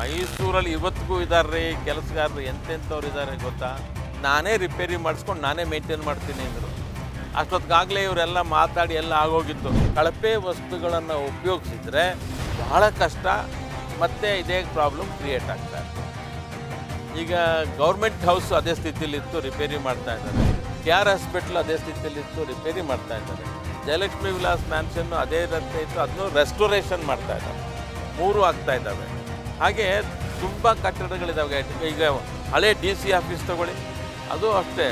ಮೈಸೂರಲ್ಲಿ ಇವತ್ತಿಗೂ ಇದ್ದಾರೆ ಕೆಲಸಗಾರರು ಎಂತೆಂಥವ್ರು ಇದ್ದಾರೆ ಗೊತ್ತಾ? ನಾನೇ ರಿಪೇರಿ ಮಾಡಿಸ್ಕೊಂಡು ನಾನೇ ಮೇಂಟೈನ್ ಮಾಡ್ತೀನಿ ಅಂದರು. ಅಷ್ಟೊತ್ತಿಗಾಗಲೇ ಇವರೆಲ್ಲ ಮಾತಾಡಿ ಎಲ್ಲ ಆಗೋಗಿತ್ತು. ಕಳಪೆ ವಸ್ತುಗಳನ್ನು ಉಪಯೋಗಿಸಿದ್ರೆ ಬಹಳ ಕಷ್ಟ, ಮತ್ತೆ ಇದೇ ಪ್ರಾಬ್ಲಮ್ ಕ್ರಿಯೇಟ್ ಆಗ್ತಾ ಇದೆ. ಈಗ ಗೌರ್ಮೆಂಟ್ ಹೌಸ್ ಅದೇ ಸ್ಥಿತಿಯಲ್ಲಿತ್ತು ರಿಪೇರಿ ಮಾಡ್ತಾ ಇದ್ದಾರೆ. ಕೆ ಆರ್ ಹಾಸ್ಪಿಟ್ಲ್ ಅದೇ ಸ್ಥಿತಿಯಲ್ಲಿತ್ತು ರಿಪೇರಿ ಮಾಡ್ತಾ ಇದ್ದಾರೆ. ಜಯಲಕ್ಷ್ಮಿ ವಿಲಾಸ್ ಮ್ಯಾನ್ಷನ್ನು ಅದೇ ರಸ್ತೆ ಇತ್ತು ಅದನ್ನು ರೆಸ್ಟೋರೇಷನ್ ಮಾಡ್ತಾ ಇದ್ದಾರೆ. ಮೂರು ಆಗ್ತಾ ಇದ್ದಾವೆ. ಹಾಗೆ ತುಂಬ ಕಟ್ಟಡಗಳಿದ್ದಾವೆ ಈಗ ಹಳೆ ಡಿ ಸಿ ಆಫೀಸ್ ತಗೊಳ್ಳಿ. ಅದು ಅಷ್ಟೇ.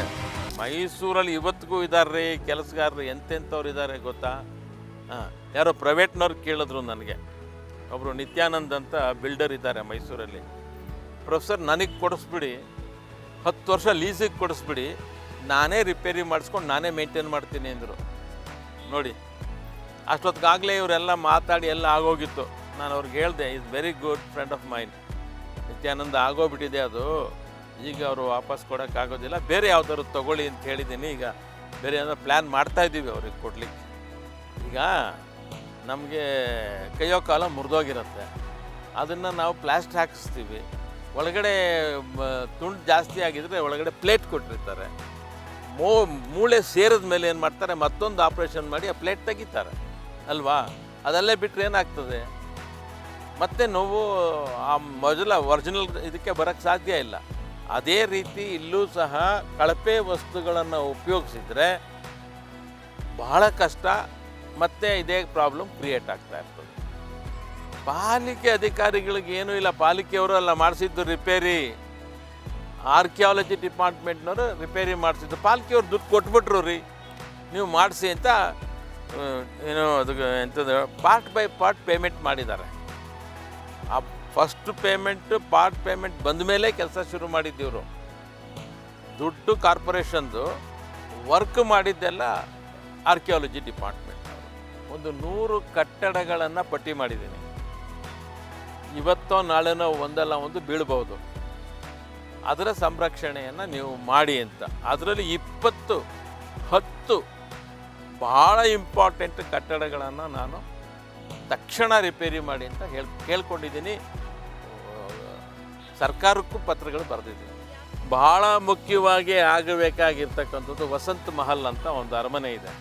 ಮೈಸೂರಲ್ಲಿ ಇವತ್ತಿಗೂ ಇದ್ದಾರೆ ಕೆಲಸಗಾರರು ಎಂತೆಂಥವ್ರು ಇದ್ದಾರೆ ಗೊತ್ತಾ? ಹಾಂ, ಯಾರೋ ಪ್ರೈವೇಟ್ನವ್ರು ಕೇಳಿದ್ರು ನನಗೆ. ಒಬ್ಬರು ನಿತ್ಯಾನಂದ್ ಅಂತ ಬಿಲ್ಡರ್ ಇದ್ದಾರೆ ಮೈಸೂರಲ್ಲಿ. ಪ್ರೊಫೆಸರ್ ನನಗೆ ಕೊಡಿಸ್ಬಿಡಿ. ಹತ್ತು ವರ್ಷ ಲೀಸಿಗೆ ಕೊಡಿಸ್ಬಿಡಿ. ನಾನೇ ರಿಪೇರಿ ಮಾಡಿಸ್ಕೊಂಡು ನಾನೇ ಮೇಂಟೈನ್ ಮಾಡ್ತೀನಿ ಅಂದರು. ನೋಡಿ, ಅಷ್ಟೊತ್ತಿಗಾಗಲೇ ಇವರೆಲ್ಲ ಮಾತಾಡಿ ಎಲ್ಲ ಆಗೋಗಿತ್ತು. ನಾನು ಅವ್ರಿಗೆ ಹೇಳಿದೆ is very good friend of mind Nityananda ಆಗೋಗ್ಬಿಟ್ಟಿದೆ ಅದು. ಈಗ ಅವರು ವಾಪಸ್ ಕೊಡೋಕ್ಕಾಗೋದಿಲ್ಲ ಬೇರೆ ಯಾವ್ದಾದ್ರು ತಗೊಳ್ಳಿ ಅಂತ ಹೇಳಿದ್ದೀನಿ. ಈಗ ಬೇರೆ ಏನಾದ್ರು ಪ್ಲ್ಯಾನ್ ಮಾಡ್ತಾ ಇದ್ದೀವಿ ಅವ್ರಿಗೆ ಕೊಡ್ಲಿಕ್ಕೆ. ಈಗ ನಮಗೆ ಕೈಯೋ ಕಾಲ ಮುರಿದೋಗಿರುತ್ತೆ. ಅದನ್ನು ನಾವು ಪ್ಲಾಸ್ಟ್ ಹಾಕಿಸ್ತೀವಿ. ಒಳಗಡೆ ತುಂಡು ಜಾಸ್ತಿ ಆಗಿದ್ರೆ ಒಳಗಡೆ ಪ್ಲೇಟ್ ಕೊಟ್ಟಿರ್ತಾರೆ. ಮೋ, ಮೂಳೆ ಸೇರಿದ ಮೇಲೆ ಏನು ಮಾಡ್ತಾರೆ? ಮತ್ತೊಂದು ಆಪ್ರೇಷನ್ ಮಾಡಿ ಆ ಪ್ಲೇಟ್ ತೆಗಿತಾರೆ. ಅಲ್ವಾ? ಅದಲ್ಲೇ ಬಿಟ್ಟರೆ ಏನಾಗ್ತದೆ? ಮತ್ತೆ ನೋವು ಆ ಮೊದಲ ಒರಿಜಿನಲ್ ಇದಕ್ಕೆ ಬರೋಕ್ಕೆ ಸಾಧ್ಯ ಇಲ್ಲ. ಅದೇ ರೀತಿ ಇಲ್ಲೂ ಸಹ ಕಳಪೆ ವಸ್ತುಗಳನ್ನು ಉಪಯೋಗಿಸಿದ್ರೆ ಬಹಳ ಕಷ್ಟ ಮತ್ತೆ ಇದೇ ಪ್ರಾಬ್ಲಮ್ ಕ್ರಿಯೇಟ್ ಆಗ್ತಾ ಇರ್ತದೆ. ಪಾಲಿಕೆ ಅಧಿಕಾರಿಗಳಿಗೆ ಏನೂ ಇಲ್ಲ. ಪಾಲಿಕೆಯವರು ಅಲ್ಲ ಮಾಡಿಸಿದ್ದು ರಿಪೇರಿ ಆರ್ಕಿಯಾಲಜಿ ಡಿಪಾರ್ಟ್ಮೆಂಟ್ನವರು ರಿಪೇರಿ ಮಾಡಿಸಿದ್ದು. ಪಾಲಿಕೆಯವ್ರು ದುಡ್ಡು ಕೊಟ್ಬಿಟ್ರು ರೀ. ನೀವು ಮಾಡಿಸಿ ಅಂತ ಏನು ಅದು ಎಂಥದ್ದು ಪಾರ್ಟ್ ಬೈ ಪಾರ್ಟ್ ಪೇಮೆಂಟ್ ಮಾಡಿದ್ದಾರೆ. ಫಸ್ಟ್ ಪೇಮೆಂಟ್ ಪಾರ್ಟ್ ಪೇಮೆಂಟ್ ಬಂದ ಮೇಲೆ ಕೆಲಸ ಶುರು ಮಾಡಿದ್ದಿವರು. ದುಡ್ಡು ಕಾರ್ಪೊರೇಷನ್ದು ವರ್ಕ್ ಮಾಡಿದ್ದೆಲ್ಲ ಆರ್ಕಿಯಾಲಜಿ ಡಿಪಾರ್ಟ್ಮೆಂಟ್ ಒಂದು ನೂರು ಕಟ್ಟಡಗಳನ್ನು ಪಟ್ಟಿ ಮಾಡಿದ್ದೀನಿ. ಇವತ್ತೋ ನಾಳೆನೋ ಒಂದಲ್ಲ ಒಂದು ಬೀಳ್ಬೋದು ಅದರ ಸಂರಕ್ಷಣೆಯನ್ನು ನೀವು ಮಾಡಿ ಅಂತ. ಅದರಲ್ಲಿ ಇಪ್ಪತ್ತು, ಹತ್ತು ಭಾಳ ಇಂಪಾರ್ಟೆಂಟ್ ಕಟ್ಟಡಗಳನ್ನು ನಾನು ತಕ್ಷಣ ರಿಪೇರಿ ಮಾಡಿ ಅಂತ ಹೇಳಿ, ಕೇಳ್ಕೊಂಡಿದ್ದೀನಿ. ಸರ್ಕಾರಕ್ಕೂ ಪತ್ರಗಳು ಬರೆದಿದ್ದೀನಿ ಬಹಳ ಮುಖ್ಯವಾಗಿ ಆಗಬೇಕಾಗಿರ್ತಕ್ಕಂಥದ್ದು ವಸಂತ ಮಹಲ್ ಅಂತ ಒಂದು ಅರಮನೆ ಇದೆ.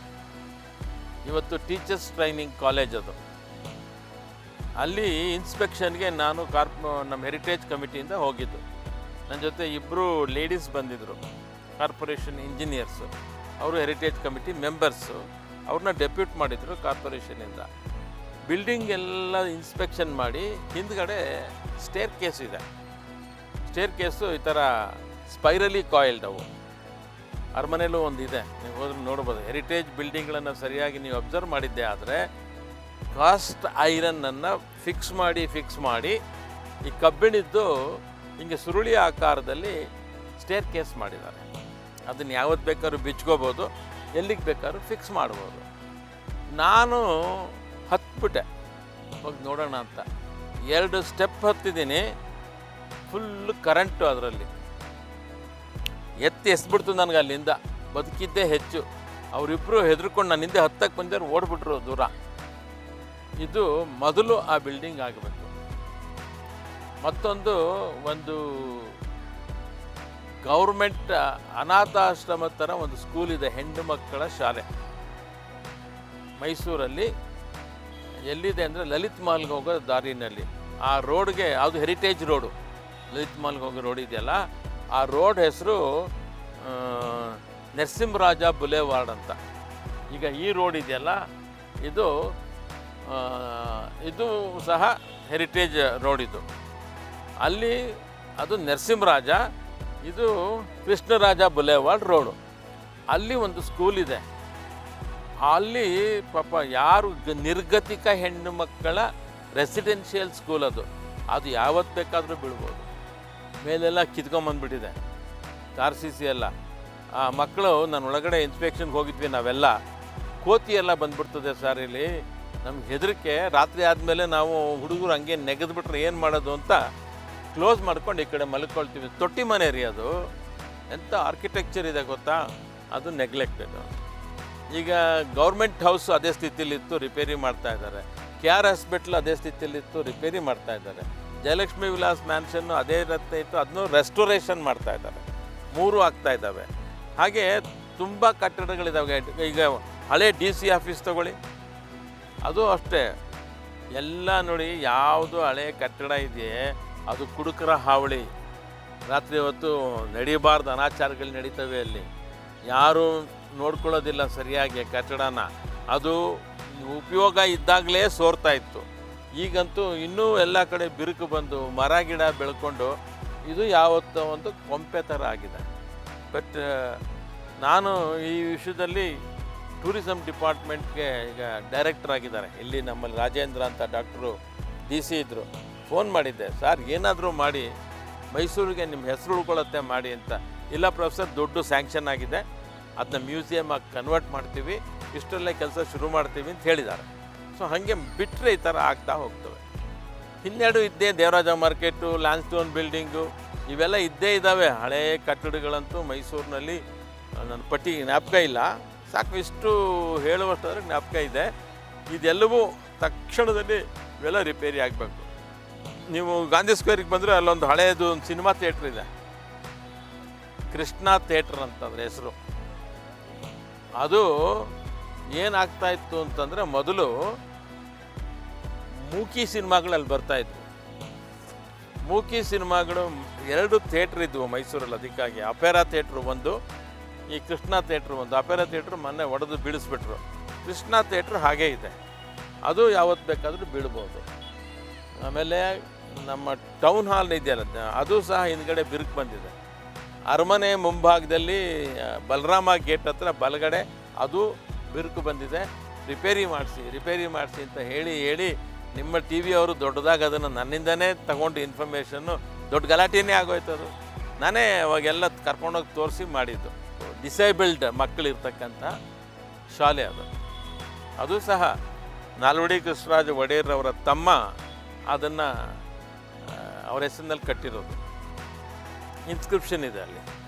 ಇವತ್ತು ಟೀಚರ್ಸ್ ಟ್ರೈನಿಂಗ್ ಕಾಲೇಜ್ ಅದು. ಅಲ್ಲಿ ಇನ್ಸ್ಪೆಕ್ಷನ್ಗೆ ನಾನು ಕಾರ್ಪ್, ನಮ್ಮ ಹೆರಿಟೇಜ್ ಕಮಿಟಿಯಿಂದ ಹೋಗಿದ್ದು. ನನ್ನ ಜೊತೆ ಇಬ್ಬರು ಲೇಡೀಸ್ ಬಂದಿದ್ದರು ಕಾರ್ಪೊರೇಷನ್ ಇಂಜಿನಿಯರ್ಸು. ಅವರು ಹೆರಿಟೇಜ್ ಕಮಿಟಿ ಮೆಂಬರ್ಸು. ಅವ್ರನ್ನ ಡೆಪ್ಯೂಟ್ ಮಾಡಿದರು ಕಾರ್ಪೊರೇಷನಿಂದ ಬಿಲ್ಡಿಂಗ್ ಎಲ್ಲ ಇನ್ಸ್ಪೆಕ್ಷನ್ ಮಾಡಿ ಹಿಂದ್ಗಡೆ ಸ್ಟೇರ್ ಕೇಸ್ ಇದೆ. ಸ್ಟೇರ್ ಕೇಸು ಈ ಥರ ಸ್ಪೈರಲಿ ಕಾಯಿಲ್ಡ್ ಅವು. ಅರಮನೆಯಲ್ಲೂ ಒಂದು ಇದೆ ನೀವು ಹೋದ್ರೆ ನೋಡ್ಬೋದು. ಹೆರಿಟೇಜ್ ಬಿಲ್ಡಿಂಗ್ಗಳನ್ನು ಸರಿಯಾಗಿ ನೀವು ಅಬ್ಸರ್ವ್ ಮಾಡಿದ್ದೆ ಆದರೆ ಕಾಸ್ಟ್ ಐರನ್ನನ್ನು ಫಿಕ್ಸ್ ಮಾಡಿ ಫಿಕ್ಸ್ ಮಾಡಿ, ಈ ಕಬ್ಬಿಣಿದ್ದು ಹಿಂಗೆ ಸುರುಳಿ ಆಕಾರದಲ್ಲಿ ಸ್ಟೇರ್ ಕೇಸ್ ಮಾಡಿದ್ದಾರೆ. ಅದನ್ನು ಯಾವತ್ತು ಬೇಕಾದ್ರೂ ಬಿಚ್ಕೋಬೋದು, ಎಲ್ಲಿಗೆ ಬೇಕಾದ್ರೂ ಫಿಕ್ಸ್ ಮಾಡ್ಬೋದು. ನಾನು ಹತ್ಬಿಟ್ಟೆ. ಹೋಗಿ ನೋಡೋಣ ಅಂತ. ಎರಡು ಸ್ಟೆಪ್ ಹತ್ತಿದ್ದೀನಿ ಫುಲ್ ಕರೆಂಟು ಅದರಲ್ಲಿ. ಎತ್ತಿ ಎಸ್ಬಿಡ್ತು ನನಗೆ ಅಲ್ಲಿಂದ. ಬದುಕಿದ್ದೇ ಹೆಚ್ಚು. ಅವರಿಬ್ಬರು ಹೆದರ್ಕೊಂಡು ನನ್ನ ಹಿಂದೆ ಹತ್ತಕ್ಕೆ ಬಂದವ್ರು ಓಡ್ಬಿಟ್ರು ದೂರ. ಇದು ಮೊದಲು ಆ ಬಿಲ್ಡಿಂಗ್ ಆಗಬೇಕು. ಮತ್ತೊಂದು ಒಂದು ಗೌರ್ಮೆಂಟ್ ಅನಾಥಾಶ್ರಮ ಥರ ಒಂದು ಸ್ಕೂಲ್ ಇದೆ, ಹೆಣ್ಣು ಮಕ್ಕಳ ಶಾಲೆ. ಮೈಸೂರಲ್ಲಿ ಎಲ್ಲಿದೆ ಅಂದರೆ ಲಲಿತ್ ಮಾಲ್ಗೆ ಹೋಗೋ ದಾರಿನಲ್ಲಿ. ಆ ರೋಡ್ಗೆ ಅದು ಹೆರಿಟೇಜ್ ರೋಡು ಲಲಿತ್ ಮಾಲ್ಗೆ ಹೋಗಿ ರೋಡ್ ಇದೆಯಲ್ಲ, ಆ ರೋಡ್ ಹೆಸರು ನರಸಿಂಹರಾಜ ಬುಲೆವಾರ್ಡ್ ಅಂತ. ಈಗ ಈ ರೋಡ್ ಇದೆಯಲ್ಲ, ಇದು ಇದು ಸಹ ಹೆರಿಟೇಜ್ ರೋಡ್ ಇದು. ಅಲ್ಲಿ ಅದು ನರಸಿಂಹರಾಜ, ಇದು ಕೃಷ್ಣರಾಜ ಬುಲೆವಾರ್ಡ್ ರೋಡು ಅಲ್ಲಿ ಒಂದು ಸ್ಕೂಲ್ ಇದೆ. ಅಲ್ಲಿ ಪಾಪ ಯಾರು ನಿರ್ಗತಿಕ ಹೆಣ್ಣು ಮಕ್ಕಳ ರೆಸಿಡೆನ್ಷಿಯಲ್ ಸ್ಕೂಲ್ ಅದು. ಅದು ಯಾವತ್ತು ಬೇಕಾದರೂ ಬೀಳ್ಬೋದು. ಮೇಲೆಲ್ಲ ಕಿತ್ಕೊಂಬಂದ್ಬಿಟ್ಟಿದೆ ಆರ್ ಸಿ ಸಿ ಎಲ್ಲ. ಆ ಮಕ್ಕಳು ನಾನು ಒಳಗಡೆ ಇನ್ಸ್ಪೆಕ್ಷನ್ಗೆ ಹೋಗಿದ್ವಿ ನಾವೆಲ್ಲ. ಕೋತಿ ಎಲ್ಲ ಬಂದ್ಬಿಡ್ತದೆ ಸರ್ ಇಲ್ಲಿ. ನಮ್ಗೆ ಹೆದರಿಕೆ, ರಾತ್ರಿ ಆದಮೇಲೆ ನಾವು ಹುಡುಗರು ಹಂಗೆ ನೆಗೆದ್ಬಿಟ್ರೆ ಏನು ಮಾಡೋದು ಅಂತ ಕ್ಲೋಸ್ ಮಾಡ್ಕೊಂಡು ಈ ಕಡೆ ಮಲ್ಕೊಳ್ತೀವಿ. ತೊಟ್ಟಿ ಮನೆ ರೀ ಅದು. ಎಂಥ ಆರ್ಕಿಟೆಕ್ಚರ್ ಇದೆ ಗೊತ್ತಾ? ಅದು ನೆಗ್ಲೆಕ್ಟೆಡ್ ಈಗ ಗೌರ್ಮೆಂಟ್ ಹೌಸ್ ಅದೇ ಸ್ಥಿತಿಲಿತ್ತು ರಿಪೇರಿ ಮಾಡ್ತಾ ಇದ್ದಾರೆ. ಕೆ ಆರ್ ಹಾಸ್ಪಿಟ್ಲ್ ಅದೇ ಸ್ಥಿತಿಲಿತ್ತು ರಿಪೇರಿ ಮಾಡ್ತಾ ಇದ್ದಾರೆ. ಜಯಲಕ್ಷ್ಮಿ ವಿಲಾಸ್ ಮ್ಯಾನ್ಷನ್ನು ಅದೇ ರತ್ನ ಇತ್ತು. ಅದನ್ನು ರೆಸ್ಟೋರೇಷನ್ ಮಾಡ್ತಾ ಇದ್ದಾರೆ ಮೂರು ಆಗ್ತಾ ಇದ್ದಾವೆ. ಹಾಗೆ ತುಂಬ ಕಟ್ಟಡಗಳಿದ್ದಾವೆ ಈಗ ಹಳೆ ಡಿ ಸಿ ಆಫೀಸ್ ತಗೊಳ್ಳಿ. ಅದು ಅಷ್ಟೇ. ಎಲ್ಲ ನೋಡಿ ಯಾವುದು ಹಳೆ ಕಟ್ಟಡ ಇದೆಯೇ, ಅದು ಕುಡುಕರ ಹಾವಳಿ. ರಾತ್ರಿ ಹೊತ್ತು ನಡೀಬಾರ್ದು ಅನಾಚಾರಗಳು ನಡೀತವೆ ಅಲ್ಲಿ. ಯಾರು ನೋಡ್ಕೊಳ್ಳೋದಿಲ್ಲ ಸರಿಯಾಗಿ ಕಟ್ಟಡನ. ಅದು ಉಪಯೋಗ ಇದ್ದಾಗಲೇ ಸೋರ್ತಾ ಇತ್ತು. ಈಗಂತೂ ಇನ್ನೂ ಎಲ್ಲ ಕಡೆ ಬಿರುಕು ಬಂದು ಮರ, ಗಿಡ ಬೆಳ್ಕೊಂಡು ಇದು ಯಾವತ್ತೋ ಒಂದು ಕೊಂಪೆ ಥರ ಆಗಿದೆ. ಬಟ್ ನಾನು ಈ ವಿಷಯದಲ್ಲಿ ಟೂರಿಸಮ್ ಡಿಪಾರ್ಟ್ಮೆಂಟ್ಗೆ ಈಗ ಡೈರೆಕ್ಟರ್ ಆಗಿದ್ದಾರೆ. ಇಲ್ಲಿ ನಮ್ಮಲ್ಲಿ ರಾಜೇಂದ್ರ ಅಂತ ಡಾಕ್ಟ್ರು ಡಿ ಸಿ ಇದ್ದರು ಫೋನ್ ಮಾಡಿದ್ದೆ, ಸರ್, ಏನಾದರೂ ಮಾಡಿ, ಮೈಸೂರಿಗೆ ನಿಮ್ಮ ಹೆಸರು ಉಳ್ಕೊಳ್ಳುತ್ತೆ ಮಾಡಿ ಅಂತ. ಇಲ್ಲ ಪ್ರೊಫೆಸರ್, ದೊಡ್ಡ ಸ್ಯಾಂಕ್ಷನ್ ಆಗಿದೆ. ಅದನ್ನ ಮ್ಯೂಸಿಯಮ್ ಆಗಿ ಕನ್ವರ್ಟ್ ಮಾಡ್ತೀವಿ, ಇಷ್ಟರಲ್ಲೇ ಕೆಲಸ ಶುರು ಮಾಡ್ತೀವಿ ಅಂತ ಹೇಳಿದ್ದಾರೆ. ಸೊ ಹಾಗೆ ಬಿಟ್ಟರೆ ಈ ಥರ ಆಗ್ತಾ ಹೋಗ್ತವೆ. ಹಿನ್ನೆರಡು ಇದ್ದೇ ದೇವರಾಜ ಮಾರ್ಕೆಟು ಲ್ಯಾನ್ಸ್ಟೋನ್ ಬಿಲ್ಡಿಂಗು, ಇವೆಲ್ಲ ಇದ್ದೇ ಇದ್ದಾವೆ. ಹಳೆಯ ಕಟ್ಟಡಗಳಂತೂ ಮೈಸೂರಿನಲ್ಲಿ ನನ್ನ ಪಟ್ಟಿ ಜ್ಞಾಪಕ ಇಲ್ಲ. ಸಾಕು ಇಷ್ಟು ಹೇಳುವಷ್ಟಾದ್ರೆ ಜ್ಞಾಪಕ ಇದೆ. ಇದೆಲ್ಲವೂ ತಕ್ಷಣದಲ್ಲಿ ಇವೆಲ್ಲ ರಿಪೇರಿ ಆಗಬೇಕು. ನೀವು ಗಾಂಧಿ ಸ್ಕ್ವೇರಿಗೆ ಬಂದರೆ ಅಲ್ಲೊಂದು ಹಳೆಯದು ಒಂದು ಸಿನಿಮಾ ಥಿಯೇಟ್ರ್ ಇದೆ. ಕೃಷ್ಣ ಥಿಯೇಟ್ರ್ ಅಂತಂದ್ರೆ ಹೆಸರು. ಅದು ಏನಾಗ್ತಾ ಇತ್ತು ಅಂತಂದರೆ ಮೊದಲು ಮೂಕಿ ಸಿನಿಮಾಗಳಲ್ಲಿ ಬರ್ತಾ ಇದ್ವು. ಮೂಕಿ ಸಿನಿಮಾಗಳು ಎರಡು ಥಿಯೇಟ್ರ್ ಇದ್ವು ಮೈಸೂರಲ್ಲಿ, ಅದಕ್ಕಾಗಿ. ಅಪೇರಾ ಥಿಯೇಟ್ರ್ ಒಂದು, ಈ ಕೃಷ್ಣ ಥಿಯೇಟ್ರ್ ಒಂದು. ಅಪೇರಾ ಥಿಯೇಟ್ರ್ ಮೊನ್ನೆ ಒಡೆದು ಬೀಳಿಸ್ಬಿಟ್ರು. ಕೃಷ್ಣ ಥಿಯೇಟ್ರ್ ಹಾಗೇ ಇದೆ. ಅದು ಯಾವತ್ತು ಬೇಕಾದರೂ ಬೀಳ್ಬೋದು. ಆಮೇಲೆ ನಮ್ಮ ಟೌನ್ ಹಾಲ್ ಇದೆಯಲ್ಲ, ಅದು ಸಹ ಹಿಂದ್ಗಡೆ ಬಿರುಕು ಬಂದಿದೆ. ಅರಮನೆ ಮುಂಭಾಗದಲ್ಲಿ ಬಲರಾಮ ಗೇಟ್ ಹತ್ರ ಬಲಗಡೆ ಅದು ಬಿರುಕು ಬಂದಿದೆ. ರಿಪೇರಿ ಮಾಡಿಸಿ ರಿಪೇರಿ ಮಾಡಿಸಿ ಅಂತ ಹೇಳಿ ಹೇಳಿ ನಿಮ್ಮ ಟಿ ವಿಯವರು ದೊಡ್ಡದಾಗ ಅದನ್ನು ನನ್ನಿಂದನೇ ತಗೊಂಡು ಇನ್ಫಾರ್ಮೇಷನ್ನು ದೊಡ್ಡ ಗಲಾಟೆಯೇ ಆಗೋಯ್ತು ಅದು. ನಾನೇ ಅವಾಗೆಲ್ಲ ಕರ್ಕೊಂಡೋಗಿ ತೋರಿಸಿ ಮಾಡಿದ್ದು. ಡಿಸೇಬಲ್ಡ್ ಮಕ್ಕಳಿರ್ತಕ್ಕಂಥ ಶಾಲೆ ಅದು. ಅದು ಸಹ ನಾಲ್ವಡಿ ಕೃಷ್ಣರಾಜ ಒಡೆಯರ್ ಅವರ ತಮ್ಮ ಅದನ್ನು ಅವರ ಹೆಸರಿನಲ್ಲಿ ಕಟ್ಟಿರೋದು. ಇನ್ಸ್ಕ್ರಿಪ್ಷನ್ ಇದೆ ಅಲ್ಲಿ.